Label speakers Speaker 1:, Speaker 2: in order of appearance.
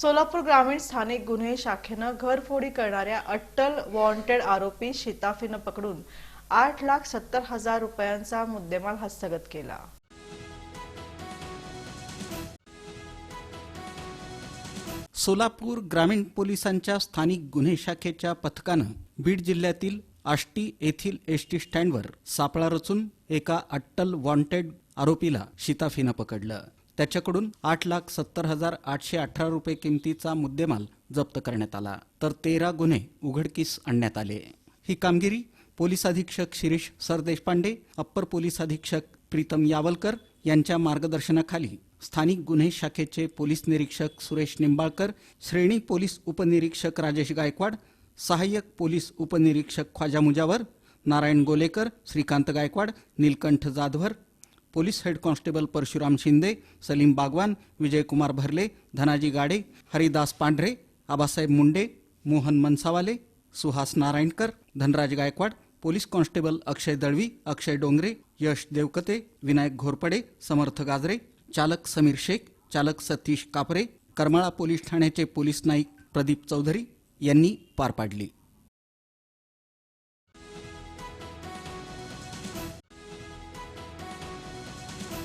Speaker 1: सोलापूर ग्रामीण स्थानिक गुन्हे शाखेनं घरफोडी करणाऱ्या अट्टल वॉन्टेड आरोपी शिताफीनं पकडून आठ लाख सत्तर हजार रुपयांचा मुद्देमाल हस्तगत केला.
Speaker 2: सोलापूर ग्रामीण पोलिसांच्या स्थानिक गुन्हे शाखेच्या पथकानं बीड जिल्ह्यातील आष्टी येथील एसटी स्टँडवर सापळा रचून एका अट्टल वॉन्टेड आरोपीला शिताफीनं पकडलं. त्याच्याकडून आठ लाख सत्तर हजार आठशे अठरा रुपये किमतीचा मुद्देमाल जप्त करण्यात आला. तर तेरा गुन्हे उघडकीस आणण्यात आले. ही कामगिरी पोलीस अधीक्षक शिरीष सरदेशपांडे अप्पर पोलीस अधीक्षक प्रीतम यावलकर यांच्या मार्गदर्शनाखाली स्थानिक गुन्हे शाखेचे पोलीस निरीक्षक सुरेश निंबाळकर श्रेणी पोलीस उपनिरीक्षक राजेश गायकवाड सहाय्यक पोलीस उपनिरीक्षक Khwaja Mujawar Narayan Golekar Shrikant Gaikwad Neelkanth Jadhavar police head constable Parshuram Shinde Salim Bagwan Vijaykumar Bharle Dhanaji Gade Haridas Pandhare Abasaheb Munde Mohan Mansawale Suhas Narayankar Dhanraj Gaikwad police constable Akshay Dalvi Akshay Dongre Yash Devkate Vinayak Ghorpade Samarth Gajre चालक समीर शेख चालक Satish Kapre Karmala police ठाण्याचे police Naik Pradeep Chaudhari यांनी पार पाडली.